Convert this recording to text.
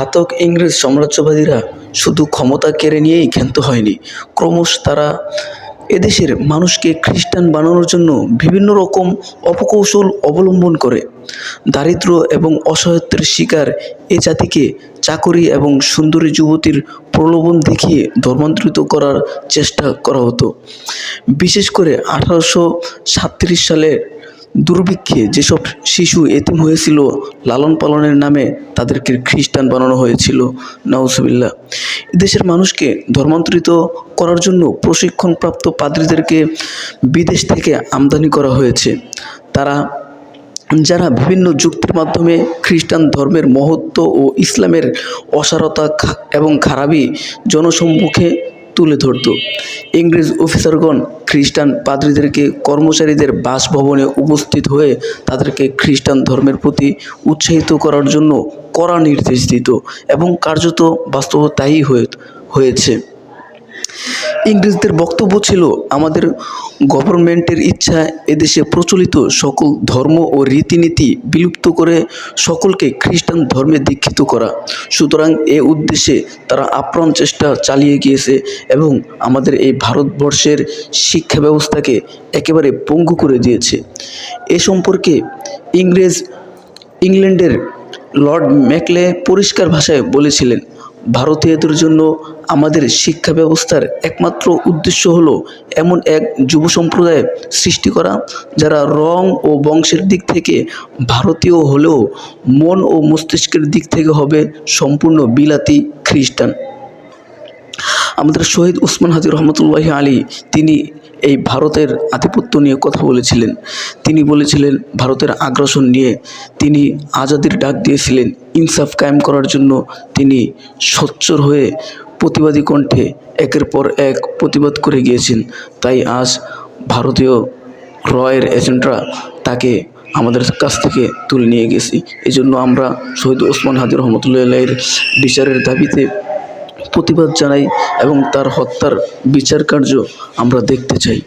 ঘাতক ইংরেজ সাম্রাজ্যবাদীরা শুধু ক্ষমতা কেড়ে নিয়েই ক্ষান্ত হয়নি। ক্রমশ তারা এদেশের মানুষকে খ্রিস্টান বানানোর জন্য বিভিন্ন রকম অপকৌশল অবলম্বন করে। দারিদ্র এবং অসহায়ত্বের শিকার এ জাতিকে চাকরি এবং সুন্দরী যুবতীর প্রলোভন দেখিয়ে ধর্মান্তরিত করার চেষ্টা করা হতো। বিশেষ করে আঠারোশো সালে দুর্ভিক্ষে যেসব শিশু এতিম হয়েছিল লালন পালনের নামে তাদেরকে খ্রিস্টান বানানো হয়েছিল। নাউজুবিল্লাহ। দেশের মানুষকে ধর্মান্তরিত করার জন্য প্রশিক্ষণপ্রাপ্ত পাদ্রীদেরকে বিদেশ থেকে আমদানি করা হয়েছে। তারা, যারা বিভিন্ন যুক্তির মাধ্যমে খ্রিস্টান ধর্মের মহত্ব ও ইসলামের অসারতা এবং খারাপই জনসম্মুখে তুলে ধরত। ইংরেজ অফিসারগণ খ্রিস্টান পাদ্রীদেরকে কর্মচারীদের বাসভবনে উপস্থিত হয়ে তাদেরকে খ্রিস্টান ধর্মের প্রতি উৎসাহিত করার জন্য কড়া নির্দেশ দিত এবং কার্যত বাস্তব তাই হয়ে হয়েছে। ইংরেজদের বক্তব্য ছিল, আমাদের গভর্নমেন্টের ইচ্ছা এদেশে প্রচলিত সকল ধর্ম ও রীতিনীতি বিলুপ্ত করে সকলকে খ্রিস্টান ধর্মে দীক্ষিত করা। সুতরাং এ উদ্দেশ্যে তারা আপ্রাণ চেষ্টা চালিয়ে গিয়েছে এবং আমাদের এই ভারতবর্ষের শিক্ষা ব্যবস্থাকে একেবারে পঙ্গু করে দিয়েছে। এ সম্পর্কে ইংরেজ, ইংল্যান্ডের লর্ড ম্যাকলে পরিষ্কার ভাষায় বলেছিলেন ভারতীয়দের জন্য আমাদের শিক্ষা ব্যবস্থার একমাত্র উদ্দেশ্য হলো এমন এক যুব সম্প্রদায় সৃষ্টি করা, যারা রং ও বংশের দিক থেকে ভারতীয় হলেও মন ও মস্তিষ্কের দিক থেকে হবে সম্পূর্ণ বিলাতি খ্রিস্টান। আমাদের শহীদ উসমান হাজি রহমতুল্লাহ আলী, তিনি এই ভারতের আধিপত্য নিয়ে কথা বলেছিলেন। তিনি বলেছিলেন, ভারতের আগ্রাসন নিয়ে তিনি আজাদির ডাক দিয়েছিলেন। ইনসাফ কায়েম করার জন্য তিনি সোচ্চর হয়ে প্রতিবাদী কণ্ঠে একের পর এক প্রতিবাদ করে গিয়েছেন। তাই আজ ভারতীয় রয়ের এজেন্টরা তাকে আমাদের কাছ থেকে তুলে নিয়ে গেছি। এজন্য আমরা শহীদ ওসমান হাজি রহমতুল্লাহ বিচারের দাবিতে প্রতিবাদ জানাই এবং তার হত্যার বিচার কার্য আমরা দেখতে চাই।